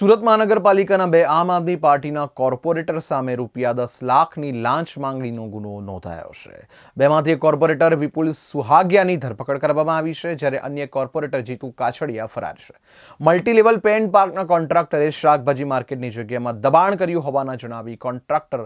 સુરત મહાનગરપાલિકાના બે આમ આદમી પાર્ટીના કોર્પોરેટર સામે રૂપિયા દસ લાખની લાંચ માંગણીનો ગુનો નોંધાયો છે. બેમાંથી કોર્પોરેટર વિપુલ સુહાગિયાની ધરપકડ કરવામાં આવી છે, જ્યારે અન્ય કોર્પોરેટર જીતુ કાછડિયા ફરાર છે. મલ્ટીલેવલ પેન્ટ પાર્કના કોન્ટ્રાક્ટરે શાકભાજી માર્કેટની જગ્યામાં દબાણ કર્યું હોવાના જણાવી કોન્ટ્રાક્ટર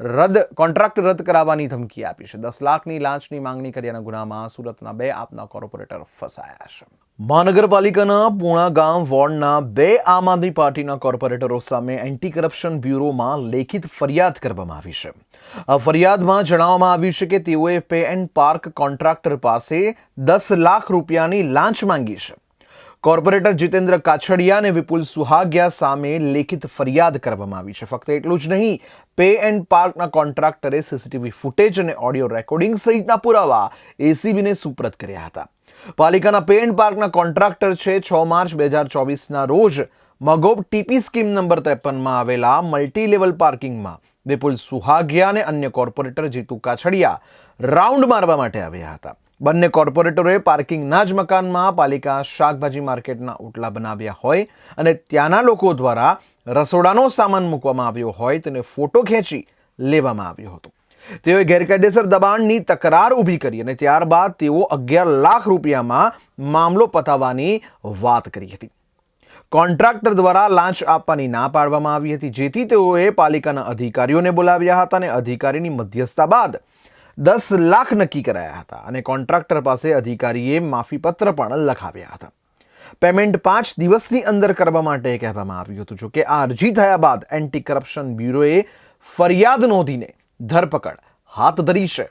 રદ, કોન્ટ્રાક્ટ રદ કરાવવાની ધમકી આપી છે. દસ લાખની લાંચની માંગણી કર્યાના ગુનામાં સુરતના બે આપના કોર્પોરેટર ફસાયા છે. મહાનગરપાલિકાના પૂણા ગામ વોર્ડના બે આમ આદમી પાર્ટીના કોર્પોરેટરો સામે એન્ટી કરપ્શન બ્યુરોમાં લેખિત ફરિયાદ કરવામાં આવી છે. આ ફરિયાદમાં જણાવવામાં આવ્યું છે કે તેઓએ પે એન્ડ પાર્ક કોન્ટ્રાક્ટર પાસે દસ લાખ રૂપિયાની લાંચ માંગી છે. કોર્પોરેટર જીતેન્દ્ર કાછડિયા અને વિપુલ સુહાગિયા સામે લેખિત ફરિયાદ કરવામાં આવી છે. ફક્ત એટલું જ નહીં, પે એન્ડ પાર્કના કોન્ટ્રાક્ટરે સીસીટીવી ફૂટેજ અને ઓડિયો રેકોર્ડિંગ સહિતના પુરાવા એસીબીને સુપ્રત કર્યા હતા. પાલિકાના પે એન્ડ પાર્કના કોન્ટ્રાક્ટર છે, છ માર્ચ બે હજાર ચોવીસના રોજ મગોબ ટીપી સ્કીમ નંબર ત્રેપનમાં આવેલા મલ્ટી લેવલ પાર્કિંગમાં વિપુલ સુહાગિયા અને અન્ય કોર્પોરેટર જીતુ કાછડિયા રાઉન્ડ મારવા માટે આવ્યા હતા. બંને કોર્પોરેટરોએ પાર્કિંગના જ મકાનમાં પાલિકા શાકભાજી માર્કેટના ઓટલા બનાવ્યા હોય અને ત્યાંના લોકો દ્વારા રસોડાનો સામાન મૂકવામાં આવ્યો હોય તેને ફોટો ખેંચી લેવામાં આવ્યો હતો. તેઓએ ગેરકાયદેસર દબાણની તકરાર ઊભી કરી અને ત્યારબાદ તેઓ અગિયાર લાખ રૂપિયામાં મામલો પતાવવાની વાત કરી હતી. કોન્ટ્રાક્ટર દ્વારા લાંચ આપવાની ના પાડવામાં આવી હતી, જેથી તેઓએ પાલિકાના અધિકારીઓને બોલાવ્યા હતા અને અધિકારીની મધ્યસ્થતા બાદ દસ લાખ નક્કી કરાયા હતા અને કોન્ટ્રાક્ટર પાસે અધિકારીએ માફીપત્ર પણ લખાવ્યા હતા. પેમેન્ટ પાંચ દિવસની અંદર કરવા માટે કહેવામાં આવ્યું હતું. જોકે આ અરજી થયા બાદ એન્ટી કરપ્શન બ્યુરોએ ફરિયાદ નોંધીને ધરપકડ હાથ ધરી છે.